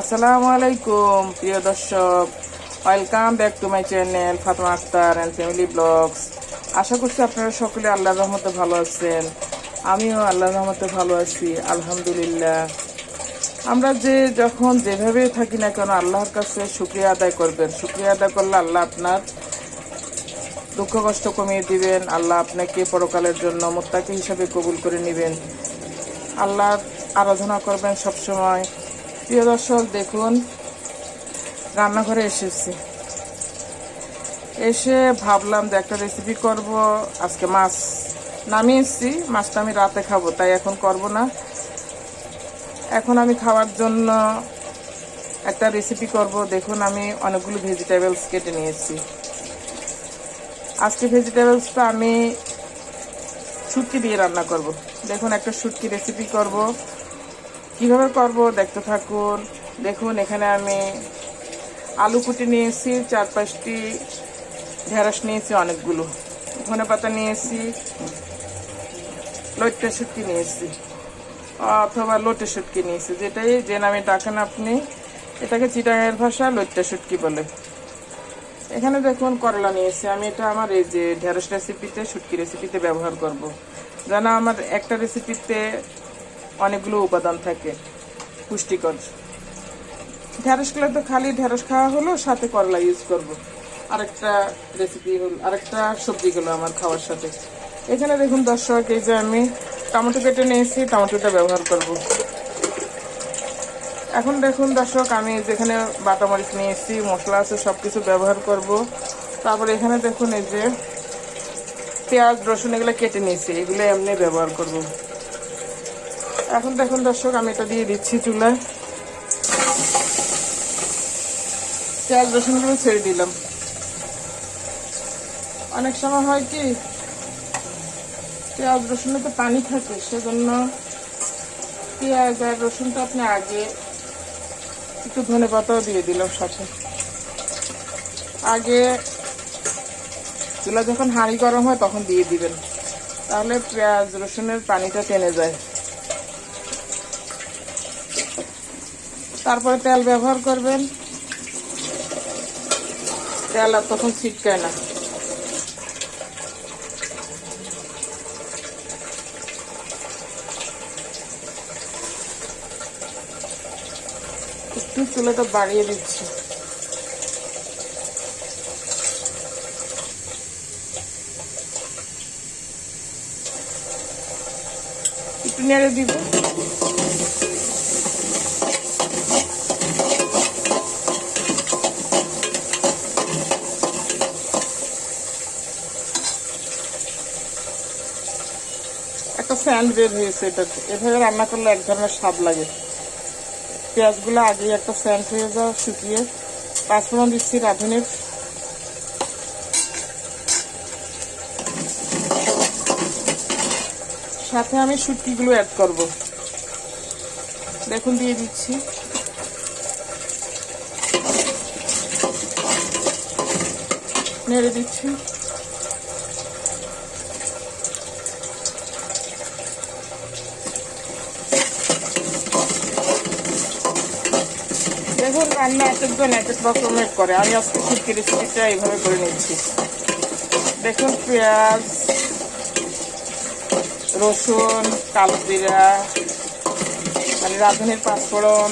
আসসালামু আলাইকুম, প্রিয় দর্শক। Welcome back to my channel Fatema Akter and family blogs আশা করছি আপনারা সকলে আল্লাহর রহমতে ভালো আছেন। আমিও আল্লাহর রহমতে ভালো আছি, আলহামদুলিল্লাহ। আমরা যে যখন যেভাবে থাকি না কেন আল্লাহর কাছে শুক্রিয়া আদায় করবেন। শুক্রিয়া আদায় করলে আল্লাহ আপনার দুঃখ কষ্ট কমিয়ে দিবেন। আল্লাহ আপনাকে পরকালের জন্য মোত্তাকি হিসাবে কবুল করে নেবেন। আল্লাহর আরাধনা করবেন সবসময়। প্রিয় দর্শক, দেখুন, রান্নাঘরে এসেছি। এসে ভাবলাম যে একটা রেসিপি করব। আজকে মাছ নামিয়ে এসেছি, মাছটা আমি রাতে খাব, তাই এখন করব না। এখন আমি খাওয়ার জন্য একটা রেসিপি করব। দেখুন, আমি অনেকগুলো ভেজিটেবলস কেটে নিয়েছি। আজকে ভেজিটেবলসটা আমি শুটকি দিয়ে রান্না করব। দেখুন, একটা শুটকি রেসিপি করব। কীভাবে করব? দেখতে থাকুন। দেখুন, এখানে আমি আলু কুটি নিয়েছি চার পাঁচটি ঢেঁড়স নিয়েছি, অনেকগুলো। ধনে পাতা নিয়েছি, লইট্টা শুটকি নিয়েছি, অথবা লোটে শুটকি নিয়েছি। যেটাই যে নামে ডাকেন আপনি, এটাকে চিটাঙের ভাষা লইট্টা শুটকি বলে। এখানে দেখুন, করলা নিয়েছি। আমি এটা আমার এই যে ঢেঁড়স রেসিপিতে শুটকি রেসিপিতে ব্যবহার করব। যেন আমার একটা রেসিপিতে অনেকগুলো উপাদান থাকে, পুষ্টিকর ঢেঁড়স খেলে তো খালি ঢেঁড়স খাওয়া হলো, সাথে করলা ইউজ করব। আরেকটা রেসিপি হল, আরেকটা সবজি গেলো আমার খাওয়ার সাথে এখানে দেখুন দর্শক, এই যে আমি টমেটো কেটে নিয়েছি, টমেটোটা ব্যবহার করব। এখন দেখুন দর্শক, আমি যেখানে বাটা মরিচ নিয়েছি, মশলা আছে সব কিছু ব্যবহার করব তারপরে এখানে দেখুন এই যে পেঁয়াজ, রসুন এগুলো কেটে নিয়েছি, এগুলো এমনি ব্যবহার করব এখন দেখুন দর্শক, আমি এটা দিয়ে দিচ্ছি চুলায়। পেঁয়াজ রসুনগুলো ছেড়ে দিলাম। অনেক সময় হয় কি, পেঁয়াজ রসুনে তো পানি থাকে, সেজন্য পেঁয়াজ আর রসুনটা আপনি আগে একটু ধনে পাতাও দিয়ে দিলাম সাথে। আগে চুলা যখন হাঁড়ি গরম হয় তখন দিয়ে দিবেন। তাহলে পেঁয়াজ রসুনের পানিটা টেনে যায়। তারপরে তেল ব্যবহার করবেন। তেল আর তখন ছিটকায় না। একটু চুলাটা বাড়িয়ে দিচ্ছি। একটু নেড়ে দিব একটা স্যান্ড বের হয়েছে, এটা এভাবে রান্না করলে এক ধরনের স্বাদ লাগে। পেঁয়াজগুলো আগেই একটা স্যান্ড হয়ে যাওয়া, শুকিয়ে পাঁচফোড়ন দিচ্ছি রাঁধুনির। সাথে আমি শুটকিগুলো অ্যাড করব। দেখুন, দিয়ে দিচ্ছি। নেড়ে দিচ্ছি। দেখুন রান্না এক একজন এক এক রকমের করে। আমি আজকে শুটকি রেসিপিটা এইভাবে করে নিচ্ছি। দেখুন, পেঁয়াজ, রসুন কালো জিরা মানে রাঁধুনির পাঁচফোড়ন,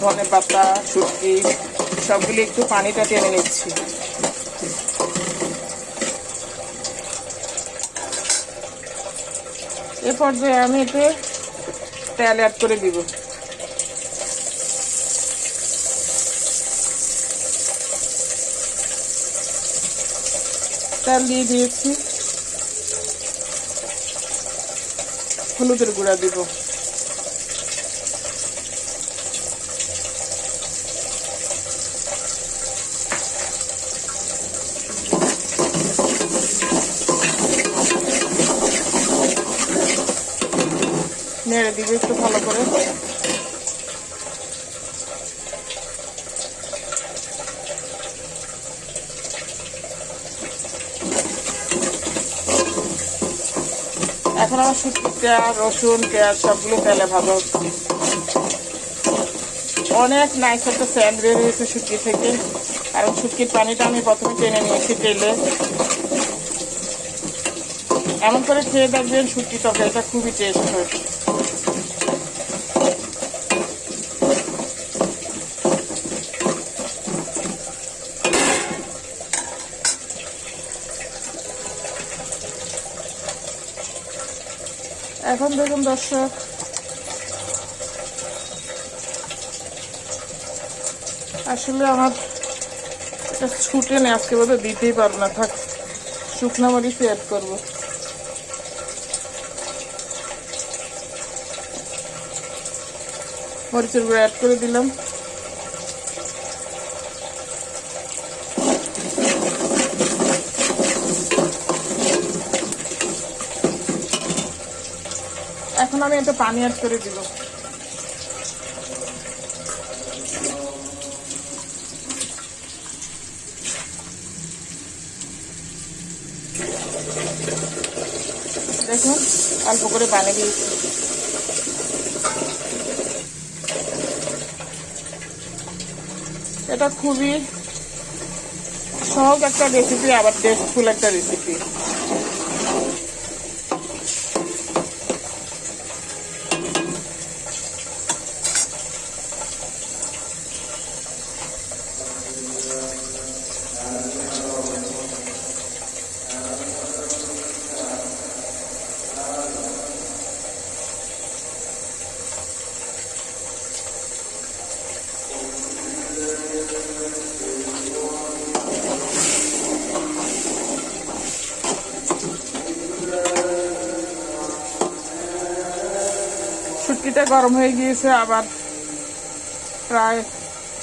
ধনে পাতা, শুটকি, সবগুলি একটু পানিটা টেনে নিচ্ছি। এ পর্যায়ে আমি এতে তেল অ্যাড করে দিব। তেল দিয়ে দিয়েছি। হলুদের গুঁড়া দিব। নেড়ে দিবে একটু ভালো করে। এখন আমার শুক্তা রসুন, পেঁয়াজ, সবগুলো তেলে ভালো অনেক নাইস একটা স্যান্ড বের হয়েছে শুটকি থেকে। কারণ শুটকির পানিটা আমি প্রথমে টেনে নিয়েছি তেলে। এমন করে খেয়ে দেখবেন শুটকি এটা খুবই টেস্ট হয়। এখন দেখুন দর্শক। আসলে আমার ছুটে নেই, আজকে বোধহয় দিতেই পারব না। থাক, শুকনো মরিচ অ্যাড করব। মরিচের গুঁড়ো অ্যাড করে দিলাম। আমি একটা পানি অ্যাড করে দিব দেখুন, অল্প করে পানি দিয়েছি। এটা খুবই সহজ একটা রেসিপি আবার টেস্টফুল একটা রেসিপি শুটকিটা গরম হয়ে গিয়েছে, আবার প্রায়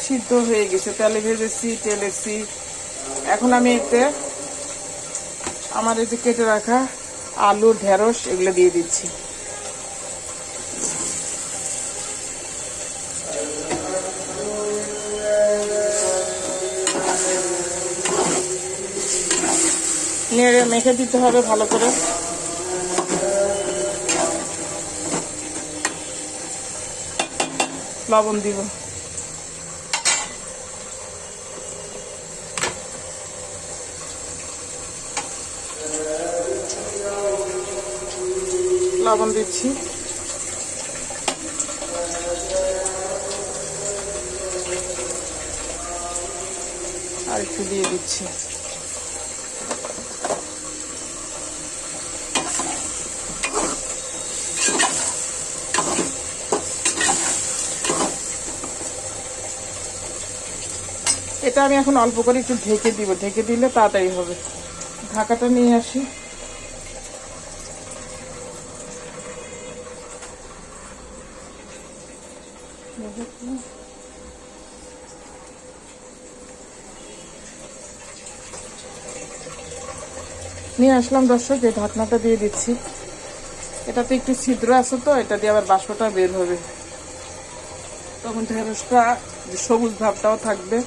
সিদ্ধ হয়ে গেছে। তেলে ভেজেছি, তেলেছি। এখন আমি এতে আমার এই যে কেটে রাখা আলু, ঢেঁড়স এগুলো দিয়ে দিচ্ছি। নেড়ে মেখে দিতে হবে ভালো করে। লবণ দিব। লবণ দিচ্ছি। আর একটু দিয়ে দিচ্ছি। এটা আমি এখন অল্প করে একটু ঢেকে দিব। ঢেকে দিলে তাড়াতাড়ি হবে। ঢাকাটা নিয়ে আসি। নিয়ে আসলাম দর্শক, এই ঢাকনাটা দিয়ে দিচ্ছি। এটাতে একটু ছিদ্র আছে তো, এটা দিয়ে আবার বাষ্পটা বের হবে। তখন ঢেঁড়সটা সবুজ ভাবটাও থাকবে।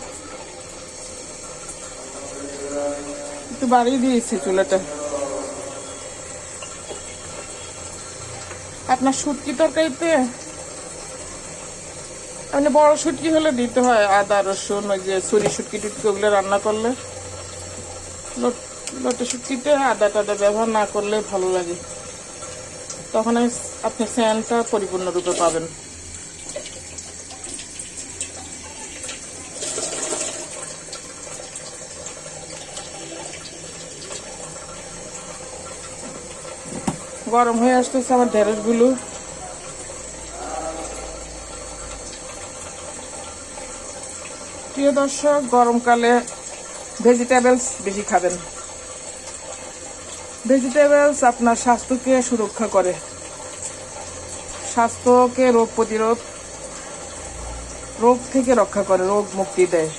একটু বাড়িয়ে দিয়েছি চুলাটা। আপনার শুটকি তরকারিতে মানে বড় শুটকি হলে দিতে হয় আদা, রসুন, ওই যে ছুরি শুটকি টুটকি ওগুলো রান্না করলে। লট- শুটকিতে আদা টাদা ব্যবহার না করলে ভালো লাগে। তখন আপনি স্যানটা পরিপূর্ণরূপে পাবেন। গরম হয়ে আসতেছে আমার ঢেঁড়সগুলো। প্রিয় দর্শক, গরমকালে ভেজিটেবলস বেশি খাবেন। ভেজিটেবলস আপনার স্বাস্থ্যকে সুরক্ষা করে। স্বাস্থ্যকে রোগ প্রতিরোধ, রোগ থেকে রক্ষা করে, রোগ মুক্তি দেয়।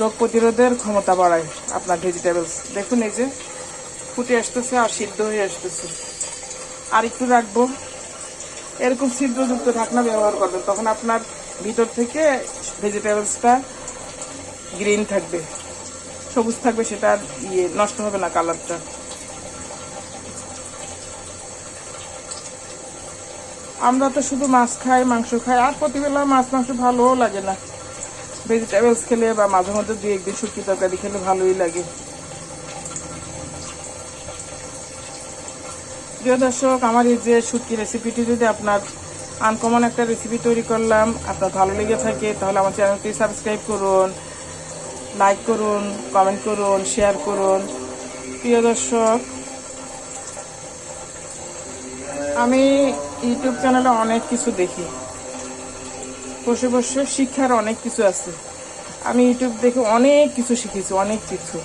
রোগ প্রতিরোধের ক্ষমতা বাড়ায় আপনার ভেজিটেবলস দেখুন এই যে, ফুটে আসতেছে আর সিদ্ধ হয়ে আসতেছে। আর একটু রাখব। এরকম ছিদ্রযুক্ত ঢাকনা ব্যবহার করবেন, তখন আপনার ভিতর থেকে ভেজিটেবলসটা গ্রিন থাকবে। সবুজ থাকবে, সেটা ইয়ে নষ্ট হবে না কালারটা আমরা তো শুধু মাছ খাই, মাংস খাই, আর প্রতিবেলা মাছ মাংস ভালোও লাগে না। ভেজিটেবলস খেলে বা মাঝে মধ্যে দু একদিন শুটকি তরকারি খেলে ভালোই লাগে। প্রিয় দর্শক, আমার এই যে শুটকি রেসিপিটি যদি আপনার আনকমন একটা রেসিপি তৈরি করলাম, আপনার ভালো লেগে থাকে, তাহলে আমার চ্যানেলটি সাবস্ক্রাইব করুন লাইক করুন কমেন্ট করুন শেয়ার করুন। প্রিয় দর্শক, আমি ইউটিউব চ্যানেলে অনেক কিছু দেখি। বসে বসে শিক্ষার অনেক কিছু আছে। আমি ইউটিউব দেখে অনেক কিছু শিখেছি, অনেক কিছু।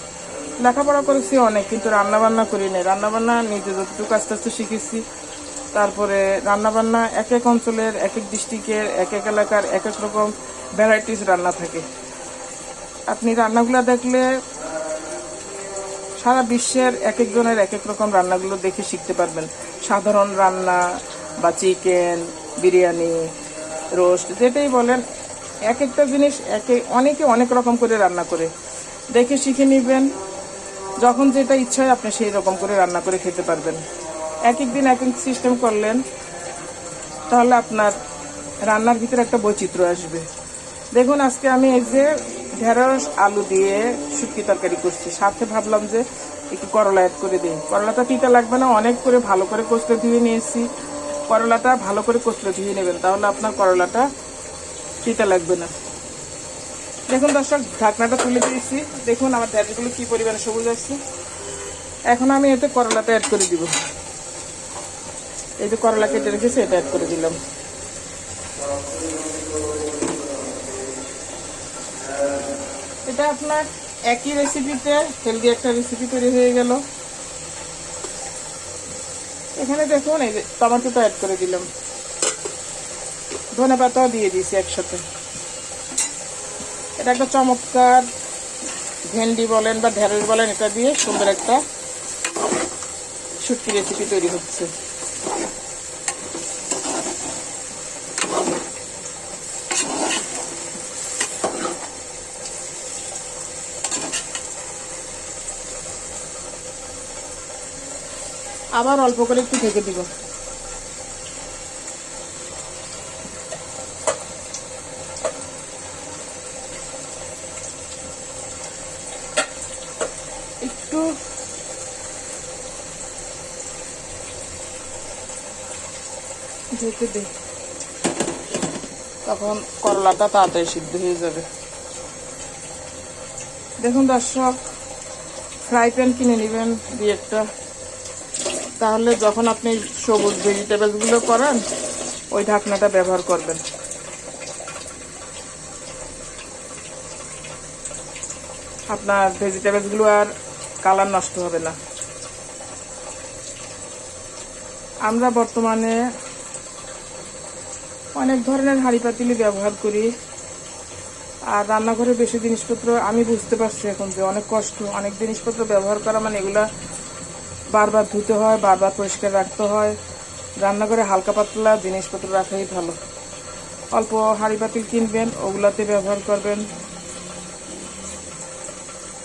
লেখাপড়া করেছি অনেক, কিন্তু রান্না বান্না করি নাই। রান্না বান্না নিজে যতটুকু আস্তে আস্তে শিখেছি, তারপরে রান্না বান্না এক এক অঞ্চলের, এক এক ডিস্ট্রিক্টের এক এক এলাকার, এক এক রকম ভ্যারাইটিস রান্না থাকে। আপনি রান্নাগুলো দেখলে সারা বিশ্বের এক একজনের এক এক রকম রান্নাগুলো দেখে শিখতে পারবেন। সাধারণ রান্না বা চিকেন বিরিয়ানি রোস্ট যেটাই বলেন, এক একটা জিনিস একে অনেকে অনেক রকম করে রান্না করে। দেখে শিখে নেবেন। যখন যেটা ইচ্ছা হয় আপনি সেই রকম করে রান্না করে খেতে পারবেন। এক এক দিন এক এক সিস্টেম করলেন, তাহলে আপনার রান্নার ভিতরে একটা বৈচিত্র্য আসবে। দেখুন, আজকে আমি এই যে ঢেঁড়স, আলু দিয়ে শুটকি তরকারি করছি। সাথে ভাবলাম যে একটু করলা অ্যাড করে দিই। করলাটা তিতা লাগবে না, অনেক করে ভালো করে কষলে ধুয়ে নিয়েছি। করলাটা ভালো করে কষলে ধুয়ে নেবেন, তাহলে আপনার করলাটা তিতা লাগবে না। দেখুন দর্শক, ঢাকনাটা তুলে দিয়েছি। দেখুন আমার ঢেঁড়সগুলো কি পরিমাণে সবুজ আসছে। এখন আমি এতে করলাটা অ্যাড করে দিব। এই যে করলা কেটে রেখেছি, এটা অ্যাড করে দিলাম। এটা আপনার একই রেসিপিতে হেলদি একটা রেসিপি তৈরি হয়ে গেল। এখানে দেখুন, এই যে টমেটোটা অ্যাড করে দিলাম। ধনে পাতাও দিয়ে দিয়েছি একসাথে। এটা একটা চমৎকার ভেন্ডি বলেন বা ঢেঁড়স বলেন, এটা দিয়ে সুন্দর একটা শুটকি রেসিপি তৈরি হচ্ছে। আবার অল্প করে একটু ঢেকে দিব একটু ঢেকে দে। তখন করলাটা তাড়াতাড়ি সিদ্ধ হয়ে যাবে। দেখুন দর্শক ফ্রাই প্যান কিনে নেবেন দিয়ে একটা তাহলে যখন আপনি সবুজ ভেজিটেবলসগুলো করান, ওই ঢাকনাটা ব্যবহার করবেন। আপনার ভেজিটেবলসগুলো আর কালার নষ্ট হবে না। আমরা বর্তমানে অনেক ধরনের হাঁড়ি পাতিলি ব্যবহার করি। আর রান্নাঘরে বেশি জিনিসপত্র আমি বুঝতে পারছি এখন যে অনেক কষ্ট। অনেক জিনিসপত্র ব্যবহার করা মানে এগুলা বারবার ধুতে হয়, বারবার পরিষ্কার রাখতে হয়। রান্নাঘরে হালকা পাতলা জিনিসপত্র রাখাই ভালো। অল্প হাঁড়ি পাতিল কিনবেন, ওগুলাতে ব্যবহার করবেন।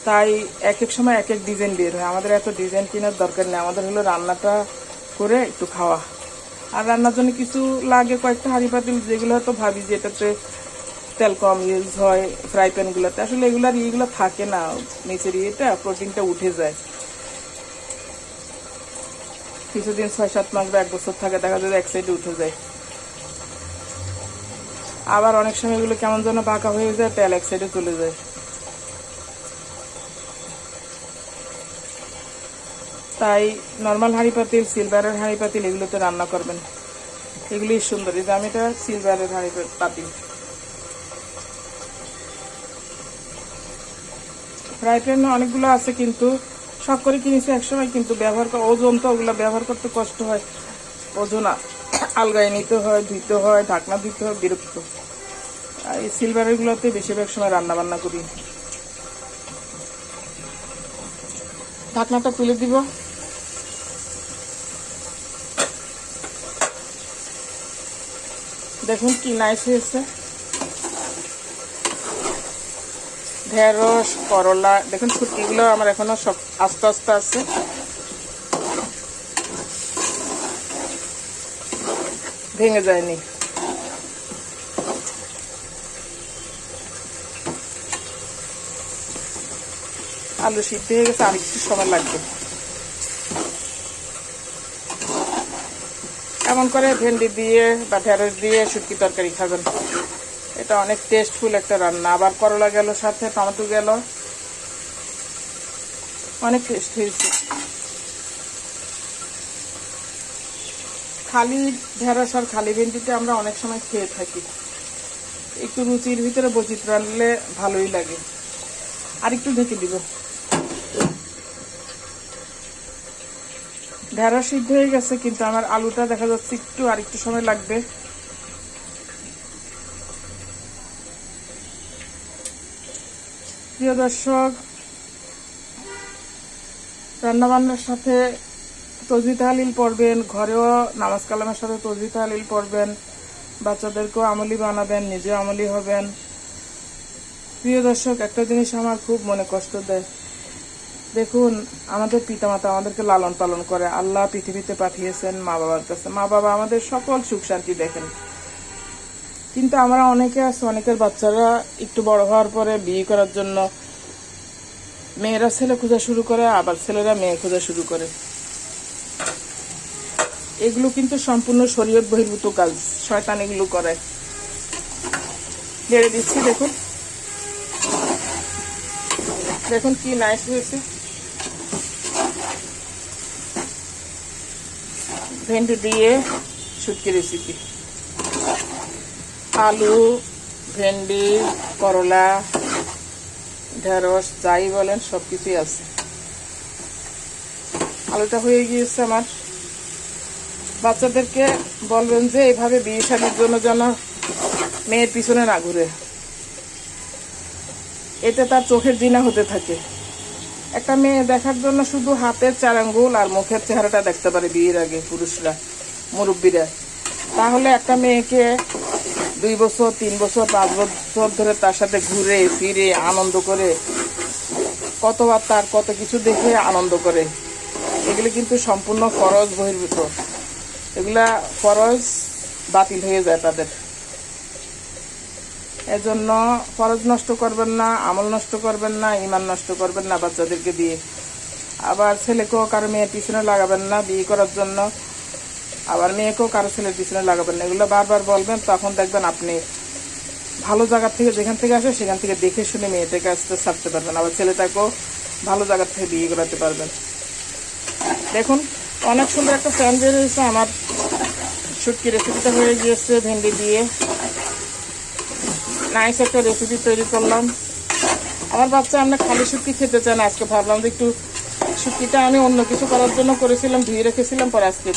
তাই এক এক সময় এক এক ডিজাইন বের হয়। আমাদের এত ডিজাইন কেনার দরকার নেই। আমাদের হলো রান্নাটা করে একটু খাওয়া। আর রান্নার জন্য কিছু লাগে, কয়েকটা হাঁড়ি পাতিল, যেগুলো হয়তো ভাবি যে এটাতে তেল কম ইউজ হয় ফ্রাই প্যানগুলোতে আসলে এগুলার ইয়েগুলো থাকে না, নিচের ইয়েটা প্রোটিনটা উঠে যায়। কিছুদিন ছয় সাত মাস বা এক বছর থাকে, দেখা যায় এক সাইডে উঠে যায়। আবার অনেক সময় এগুলো কেমন যেন বাঁকা হয়ে যায়, তেল এক সাইডে চলে যায়। তাই নর্মাল হাঁড়ি পাতিল সিলভারের হাঁড়ি পাতিল এগুলোতে রান্না করবেন। এগুলোই সুন্দর। এই আমি এটা সিলভারের হাঁড়ি পাতিল ফ্রাই প্যান অনেকগুলো আছে কিন্তু সব করে কিনেছি, একসময় কিন্তু ব্যবহার ওজন তো ওগুলো ব্যবহার করতে কষ্ট হয়। ওজন আলগায় নিতে হয়, ধুইতে হয়, ঢাকনা দিতে হয়, বিরক্ত। আর এই সিলভারেরগুলোতে বেশিরভাগ সময় রান্না বান্না করি। ঢাকনাটা তুলে দিব। দেখুন কি নাইস হয়েছে। ঢেঁড়স, করলা, দেখুন ছুটিগুলো আমার এখনও সব আস্তে আস্তে আছে। ভেঙে যায়নি। আলু সিদ্ধ হয়ে গেছে, আর একটু সময় লাগবে। এমন করে ভেন্ডি দিয়ে বা ঢেঁড়স দিয়ে শুটকি তরকারি খাবেন। এটা অনেক টেস্টফুল একটা রান্না। আবার করলা গেল, সাথে টমেটো গেল। অনেক টেস্ট হয়েছে। খালি ঢেঁড়স আর খালি ভেন্ডিতে আমরা অনেক সময় খেয়ে থাকি। একটু রুচির ভিতরে বৈচিত্র্য আনলে ভালোই লাগে। আর একটু ঢেকে দিব। ঢেঁড়স সিদ্ধ হয়ে গেছে, কিন্তু আমার আলুটা দেখা যাচ্ছে একটু আর একটু সময় লাগবে। প্রিয় দর্শক, রান্নাবান্নার সাথে তসবি তাহালিল পড়বেন, ঘরেও নামাজ কালামের সাথে তসবি তাহালিল পড়বেন, বাচ্চাদেরকেও আমলি বানাবেন, নিজেও আমলি হবেন। প্রিয় দর্শক, একটা জিনিস আমার খুব মনে কষ্ট দেয়। দেখুন, আমাদের পিতামাতা আমাদেরকে লালন পালন করে। আল্লাহ পৃথিবীতে পাঠিয়েছেন মা বাবার কাছে। মা বাবা আমাদের সকল সুখ শান্তি দেখেন। কিন্তু আমরা অনেকে আছে, অনেকের বাচ্চারা একটু বড় হওয়ার পরে বিয়ে করার জন্য মেয়েরা ছেলে খোঁজা শুরু করে, আবার ছেলেরা মেয়ে খোঁজা শুরু করে। এগুলো কিন্তু সম্পূর্ণ শরীয়ত বহির্ভূত কাজ। শয়তান এগুলো করে। নেড়ে দিচ্ছি, দেখুন। দেখুন কি নাইস হয়েছে। ভেন্ডি দিয়ে শুটকি রেসিপি আলু, ভেন্ডি, করলা, ঢেঁড়স, যাই বলেন সব কিছুই আছে। আলুটা হয়ে গিয়েছে আমার। বাচ্চাদেরকে বলবেন যে, এইভাবে বিয়ে শাদির জন্য যেন মেয়ের পিছনে না ঘুরে। এতে তার চোখের জিনা হতে থাকে। একটা মেয়ে দেখার জন্য শুধু হাতের চার আঙ্গুল আর মুখের চেহারাটা দেখতে পারে বিয়ের আগে পুরুষরা, মুরব্বীরা। তাহলে একটা মেয়েকে দুই বছর, তিন বছর, পাঁচ বছর ধরে তার সাথে ঘুরে, ফিরে, আনন্দ করে, কতবার তার কত কিছু দেখে আনন্দ করে। এগুলো কিন্তু সম্পূর্ণ ফরজ বহির্ভূত। এগুলা ফরজ বাতিল হয়ে যায় তাদের। এজন্য ফরজ নষ্ট করবেন না, আমল নষ্ট করবেন না ইমান নষ্ট করবেন না বাচ্চাদেরকে দিয়ে। আবার ছেলেকেও কারও মেয়ের পিছনে লাগাবেন না বিয়ে করার জন্য। আবার মেয়েকেও কারও ছেলের পিছনে লাগাবেন না। এগুলো বারবার বলবেন, তখন দেখবেন আপনি ভালো জায়গা থেকে যেখান থেকে আসে, সেখান থেকে দেখে শুনে মেয়েটাকে আসতে ছাড়তে পারবেন। আবার ছেলেটাকেও ভালো জায়গা থেকে বিয়ে করাতে পারবেন। দেখুন, অনেক সুন্দর একটা বের হয়েছে। আমার শুটকি রেসিপিটা হয়ে গিয়েছে, ভেন্ডি দিয়ে। নাইস একটা রেসিপি তৈরি করলাম। আমার বাচ্চা, আমরা খালি শুটকি খেতে চান আজকে। ভাবলাম যে একটু শুটকিটা আমি অন্য কিছু করার জন্য করেছিলাম, ধুয়ে রেখেছিলাম, পরে আজকে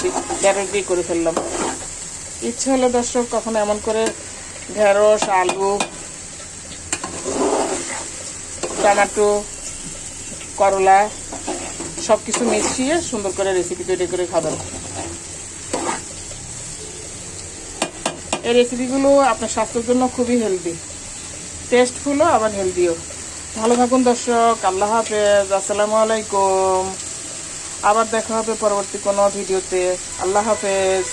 ঢেঁড়স দিয়ে করে ফেললাম। ইচ্ছে হলে দর্শক, কখনো এমন করে ঢেঁড়স, আলু, টমেটো, করলা সব কিছু মিশিয়ে সুন্দর করে রেসিপি তৈরি করে খাবেন। এই রেসিপিগুলো আপনার স্বাস্থ্যের জন্য খুবই হেলদি টেস্টফুলও আবার হেলদিও ভালো থাকুন দর্শক, আল্লাহ হাফেজ, আসসালামু আলাইকুম। আবার দেখা হবে পরবর্তী কোনো ভিডিওতে। আল্লাহ হাফেজ।